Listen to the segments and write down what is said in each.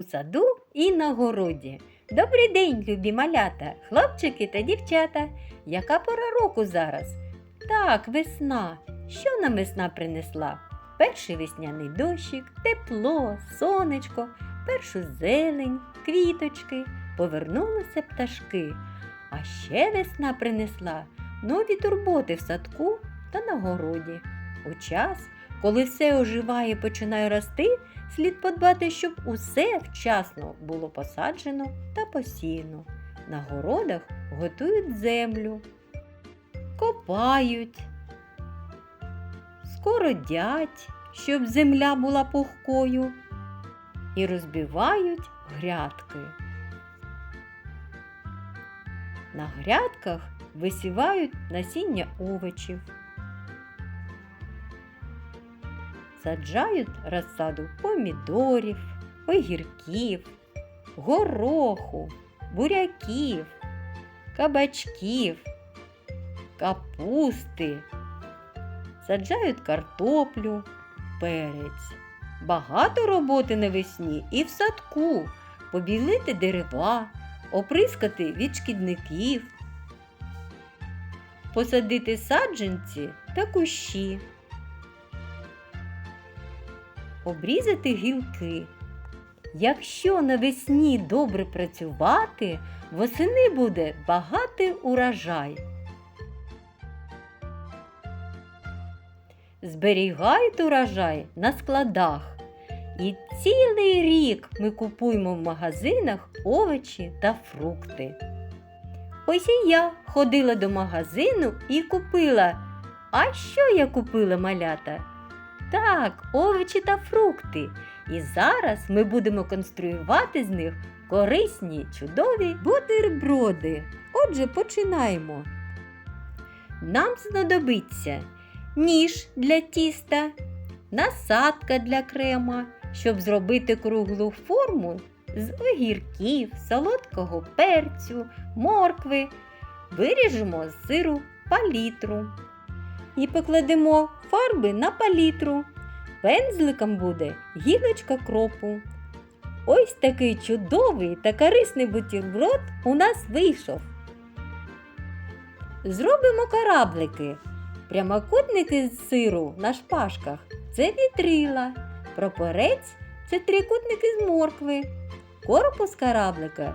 у саду і на городі. Добрий день, любі малята, хлопчики та дівчата. Яка пора року зараз? Так, весна. Що нам весна принесла? Перший весняний дощик, тепло, сонечко, першу зелень, квіточки, повернулися пташки. А ще весна принесла нові турботи в садку та на городі. У час, коли все оживає і починає рости, слід подбати, щоб усе вчасно було посаджено та посіяно. На городах готують землю, копають, скородять, щоб земля була пухкою, і розбивають грядки. На грядках висівають насіння овочів. Саджають розсаду помідорів, огірків, гороху, буряків, кабачків, капусти. Саджають картоплю, перець. Багато роботи навесні і в садку побілити дерева, оприскати від шкідників, посадити саджанці та кущі обрізати гілки. Якщо навесні добре працювати, восени буде багатий урожай. Зберігають урожай на складах. І цілий рік ми купуємо в магазинах овочі та фрукти. Ось і я ходила до магазину і купила. А що я купила малята? Так, овочі та фрукти. І зараз ми будемо конструювати з них корисні, чудові бутерброди. Отже, починаємо. Нам знадобиться ніж для тіста, насадка для крема, щоб зробити круглу форму з огірків, солодкого перцю, моркви. Виріжемо з сиру палітру і покладемо фарби на палітру. Пензликом буде гілочка кропу. Ось такий чудовий та корисний бутерброд у нас вийшов. Зробимо кораблики. Прямокутники з сиру на шпажках це вітрила. Прапорець це трикутники з моркви. Корпус кораблика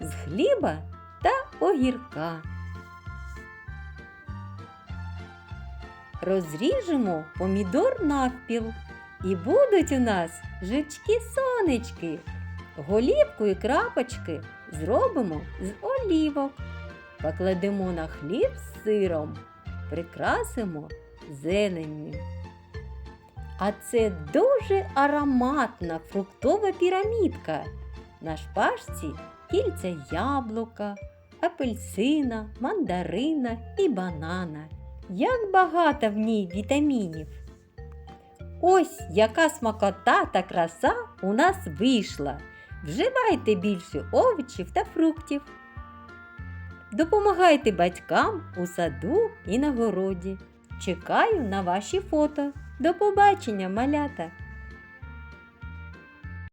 з хліба та огірка. Розріжемо помідор навпіл. І будуть у нас жучки-сонечки. Голівку і крапочки зробимо з олівок. Покладемо на хліб з сиром, прикрасимо зеленню. А це дуже ароматна фруктова пірамідка. На шпажці кільця яблука, апельсина, мандарина і банана. Як багато в ній вітамінів. Ось яка смакота та краса у нас вийшла. Вживайте більше овочів та фруктів. Допомагайте батькам у саду і на городі. Чекаю на ваші фото. До побачення, малята!